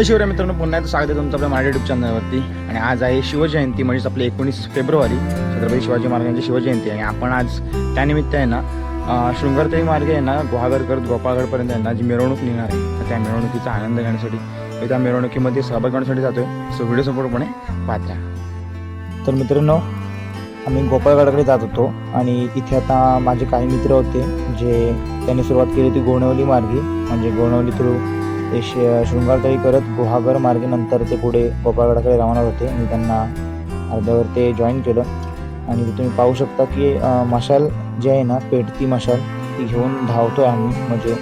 जय शिवराय मित्रांनो पुन्हा एकदा स्वागत आहे तुमचं आपल्या मराठी युट्यूब चॅनलवरती आणि आज आहे शिवजयंती म्हणजेच आपली एकोणीस फेब्रुवारी छत्रपती शिवाजी महाराजांची शिवजयंती. आणि आपण आज त्यानिमित्त आहे ना शृंगारताई मार्गे आहे ना गुहागरकर गोपाळगडपर्यंत आहे ना जी मिरवणूक निघणार आहे. तर त्या मिरवणुकीचा आनंद घेण्यासाठी मी त्या मिरवणुकीमध्ये सहभाग घेण्यासाठी जातोय. सो व्हिडिओ संपूर्णपणे पाहत्या तर मित्रांनो आम्ही गोपाळगडाकडे जात होतो. आणि इथे आता माझे काही मित्र होते जे त्यांनी सुरुवात केली होती गोणवली मार्गे. म्हणजे गोणवली थ्रू ते श शृंगारतळी करत गुहागर मार्गे नंतर ते पुढे गोपाळगडाकडे रवाना होते. मी त्यांना अर्ध्यावर ते जॉईन केलं. आणि तुम्ही पाहू शकता की मशाल जी आहे ना पेटती मशाल ती घेऊन धावतोय आम्ही. म्हणजे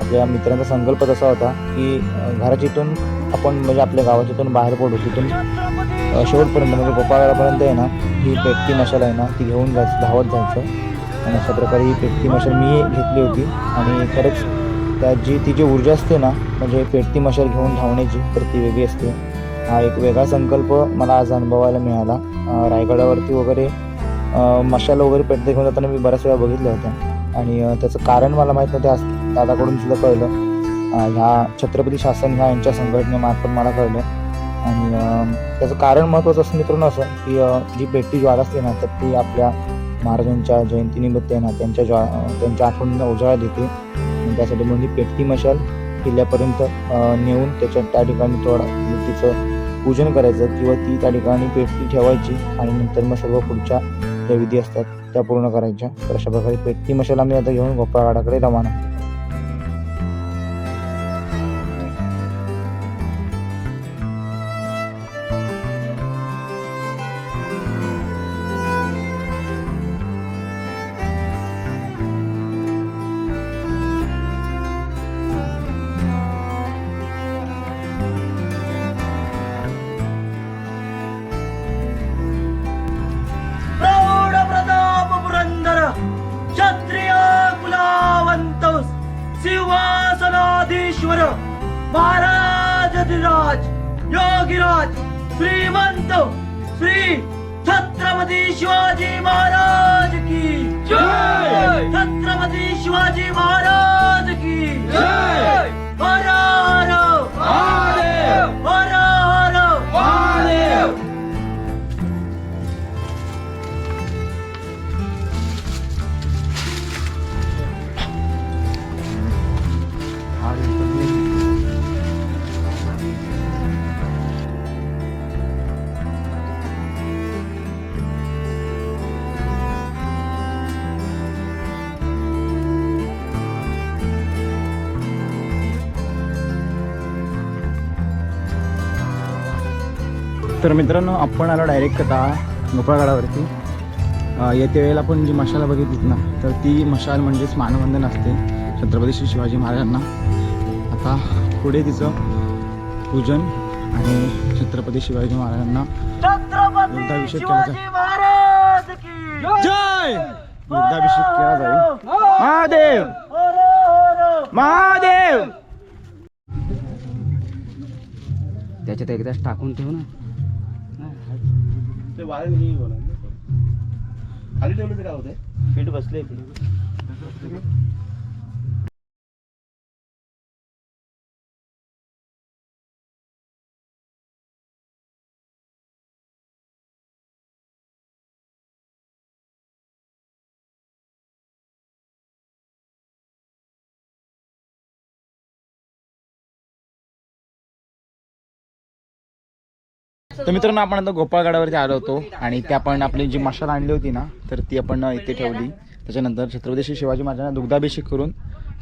आपल्या मित्रांचा संकल्प तसा होता की घराच्या इथून आपण म्हणजे आपल्या गावाच्या इथून बाहेर पडू. तिथून शेवटपर्यंत म्हणजे गोपाळगडापर्यंत आहे ना ही पेटती मशाल आहे ना ती घेऊन जायचं धावत जायचं. आणि अशा प्रकारे ही पेटती मशाल मी घेतली होती. आणि खरंच त्यात जी ती जी ऊर्जा असते ना म्हणजे पेटती मशाल घेऊन धावण्याची तर ती वेगळी असते. हा एक वेगळा संकल्प मला आज अनुभवायला मिळाला. रायगडावरती वगैरे मशाल वगैरे पेटते घेऊन जाताना मी बऱ्याच वेळा बघितल्या होत्या. आणि त्याचं कारण मला माहीत नव्हतं आज दादाकडून सुद्धा कळलं. ह्या छत्रपती शासन ह्या यांच्या संघटनेमार्फत मला कळलं. आणि त्याचं कारण महत्त्वाचं असं मित्रांनो असं की जी पेटती ज्वाला असते ना तर ती आपल्या महाराजांच्या जयंतीनिमित्त आहे ना त्यांच्या ज्वा त्यांच्या आठवणींना उजाळा देते. आणि त्यासाठी मग ही पेटती मशाल किल्ल्यापर्यंत नेऊन त्याच्या त्या ठिकाणी थोडा म्हणजे तिचं पूजन करायचं किंवा ती त्या ठिकाणी पेटती ठेवायची आणि नंतर मग सर्व पुढच्या ज्या विधी असतात त्या पूर्ण करायच्या. तर अशा प्रकारे पेटती मशाल आम्ही आता घेऊन गोपाळगडाकडे रवाना. महाराज अधिराज योगीराज श्रीमंत श्री छत्रपती शिवाजी महाराज की जय! छत्रपती शिवाजी महाराज तर मित्रांनो आपण आलो डायरेक्ट आता गोपाळगडावरती येत्या वेळेला आपण जी मशाला बघितली ना तर ती मशाल म्हणजेच मानवंदन असते छत्रपती श्री शिवाजी महाराजांना. आता पुढे तिचं पूजन आणि छत्रपती शिवाजी महाराजांना छत्रपती युद्धाभिषेक केला शिवाजी महाराज की जय! युद्धाभिषेक केला जाईल. महादेव! महादेव! त्याच्यात एकदाच टाकून ठेव ना. ते वारे नाही बोला खाली ठेवलं ते काय होते फिट बसले तर मित्रांनो आपण आता गोपाळगडावरती आलो होतो आणि त्या आपण आपली जी मशाल आणली होती ना तर ती आपण इथे ठेवली. त्याच्यानंतर छत्रपती श्री शिवाजी महाराजांना दुग्धाभिषेक करून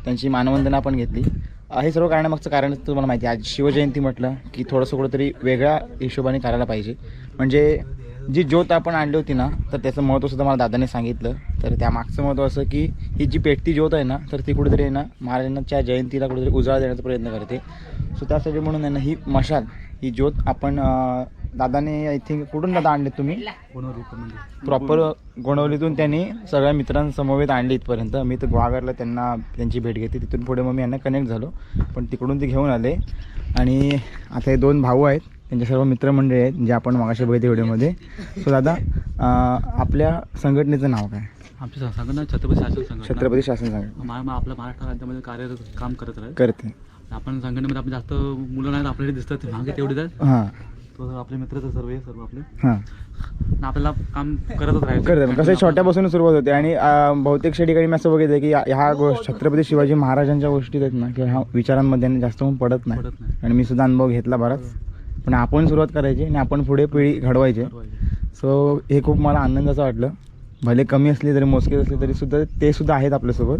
त्यांची मानवंदना आपण घेतली. हे सर्व कारणामागचं कारण तुम्हाला माहिती आहे. आज शिवजयंती म्हटलं की थोडंसं कुठंतरी वेगळ्या हिशोबाने करायला पाहिजे. म्हणजे जी ज्योत आपण आणली होती ना तर त्याचं महत्त्वसुद्धा मला दादाने सांगितलं. तर त्या मागचं महत्त्व असं की ही जी पेटती ज्योत आहे ना तर ती कुठेतरी आहे ना महाराजांच्या जयंतीला कुठेतरी उजाळा देण्याचा प्रयत्न करते. सो त्यासाठी म्हणून आहे ना ही मशाल ही ज्योत आपण दादाने आय थिंक कुठून दादा आणले तुम्ही? प्रॉपर गोणवलीतून त्यांनी सगळ्या मित्रांसमवेत आणली इथपर्यंत. मी तर गुहागरला त्यांना त्यांची भेट घेतली. तिथून पुढे मग मी यांना कनेक्ट झालो. पण तिकडून ते घेऊन आले. आणि आता हे दोन भाऊ आहेत. त्यांचे सर्व मित्रमंडळी आहेत जे आपण मागाशी बघितले व्हिडिओमध्ये. सो दादा आपल्या संघटनेचं नाव काय? आमची संघटना छत्रपती शासन संघटना. छत्रपती शासन संघटना. मा- आपल्या महाराष्ट्र राज्यामध्ये कार्यरत काम करत राहील करते. आपण संघटनेमध्ये आपले जास्त मुलं नाहीत आपल्याला दिसतात मागे तेवढे आहेत. हां आपले मित्रच आहे सर्व हे सर्व आपले. हां. आणि आपल्याला काम करतच राहायचं. कसं छोट्यापासून सुरुवात होते आणि अं, बहुतेकशा ठिकाणी मी असं बघितलं की या- ह्या गोष्ट छत्रपती शिवाजी महाराजांच्या गोष्टी आहेत ना किंवा ह्या विचारांमध्ये ना जास्त पण पडत नाही. पडत नाही. आणि मी सुद्धा अनुभव घेतला बराच. पण आपण सुरुवात करायची आणि आपण पुढे पिढी घडवायची. सो हे खूप मला आनंदाचं वाटलं. भले कमी असली तरी मोजके असले तरी सुद्धा ते सुद्धा आहेत आपल्यासोबत.